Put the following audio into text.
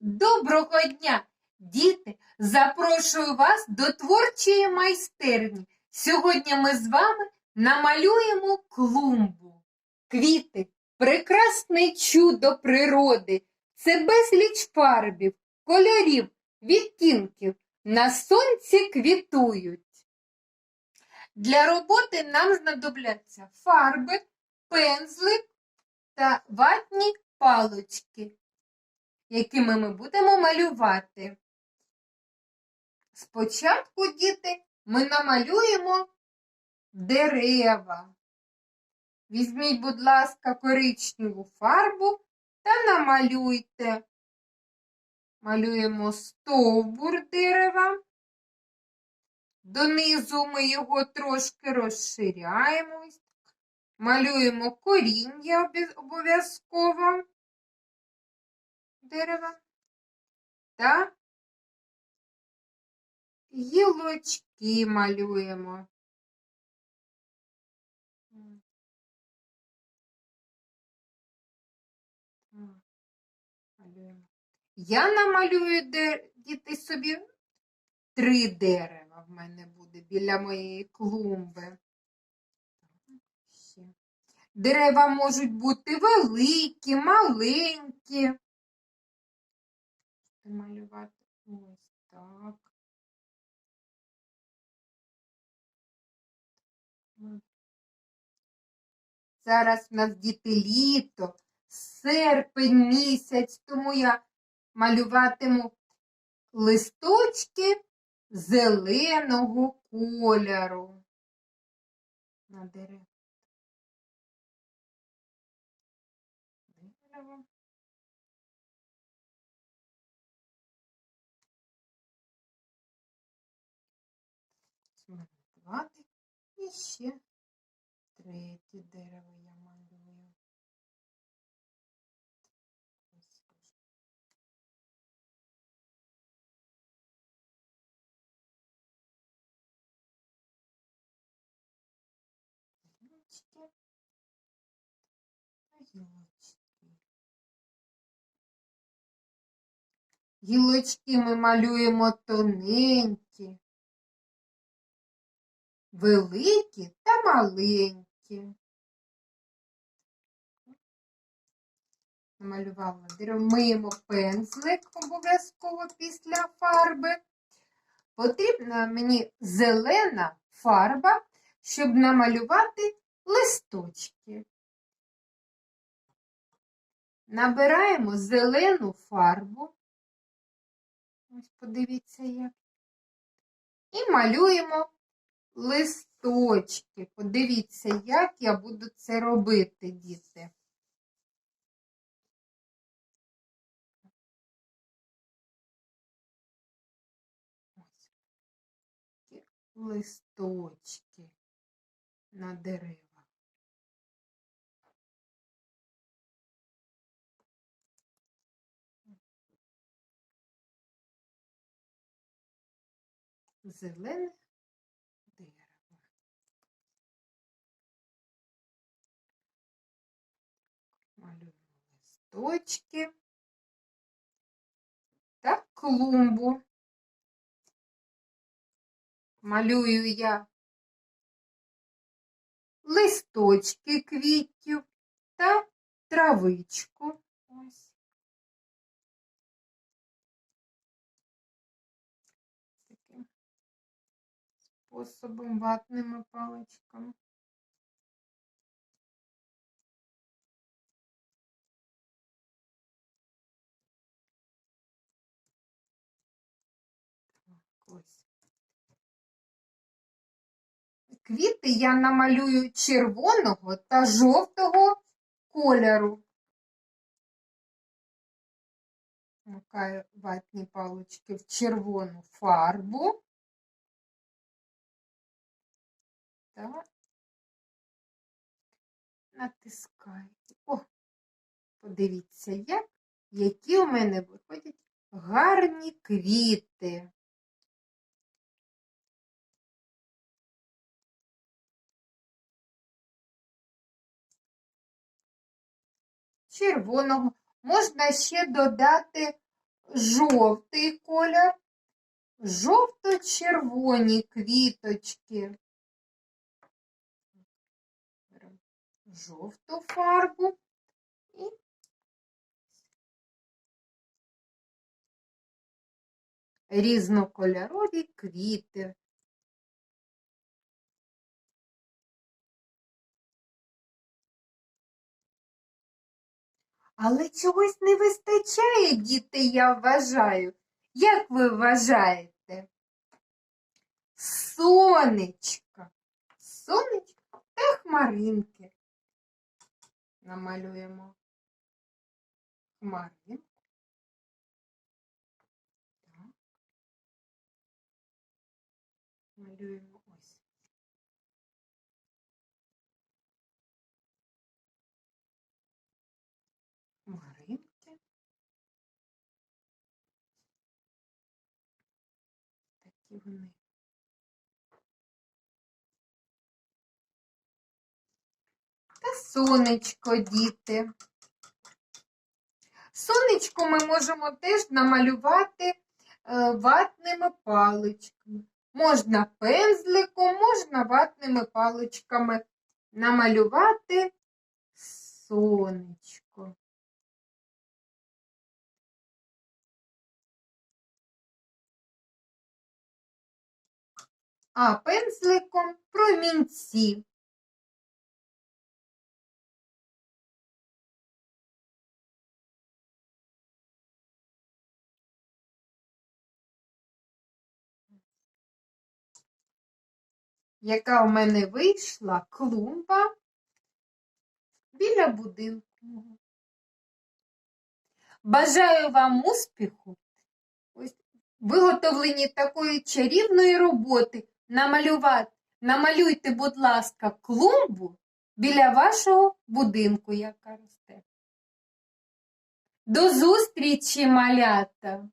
Доброго дня, діти! Запрошую вас до творчої майстерні. Сьогодні ми з вами намалюємо клумбу. Квіти прекрасне чудо природи. Це безліч фарбів, кольорів, відтінків. На сонці квітують. Для роботи нам знадобляться фарби, пензлик та ватні палочки якими ми будемо малювати. Спочатку, діти, ми намалюємо дерева. Візьміть, будь ласка, коричневу фарбу та намалюйте. Малюємо стовбур дерева. Донизу ми його трошки розширяємо. Малюємо коріння обов'язково дерева та гілочки малюємо. Я намалюю діти собі три дерева в мене буде біля моєї клумби. Дерева можуть бути великі, маленькі малювати ось так. Зараз в нас діти літо, серпень місяць, тому я малюватиму листочки зеленого кольору на дерев. Дерево. Малювати. І ще третє дерево я малюю. Гілочки. Та Гілочки. Гілочки ми малюємо тоненькі, великі та маленькі. Намалювала. Миємо пензлик обов'язково після фарби. Потрібна мені зелена фарба, щоб намалювати листочки. Набираємо зелену фарбу. Ось подивіться як. І малюємо листочки. Подивіться, як я буду це робити, діти. Ось такі листочки на дерева. Зелене листочки та клумбу. Малюю я листочки квітів та травичку. Ось. Таким способом ватними паличками. Ось. Квіти я намалюю червоного та жовтого кольору. Макаю ватні палички в червону фарбу. та натискаю. О, подивіться, як, які у мене виходять гарні квіти. Червоного. Можна ще додати жовтий колір, жовто-червоні квіточки. Жовту фарбу і різнокольорові квіти. Але чогось не вистачає, діти, я вважаю. Як ви вважаєте? Сонечка. Сонечко та хмаринки. Намалюємо хмаринку. Так. Малюємо Вони. Та сонечко, діти. Сонечко ми можемо теж намалювати е, ватними паличками. Можна пензликом, можна ватними паличками намалювати сонечко. А пензликом промінці. яка у мене вийшла клумба біля будинку. Бажаю вам успіху ось, в виготовленні такої чарівної роботи. Намалювати, намалюйте, будь ласка, клумбу біля вашого будинку, яка росте. До зустрічі, малята!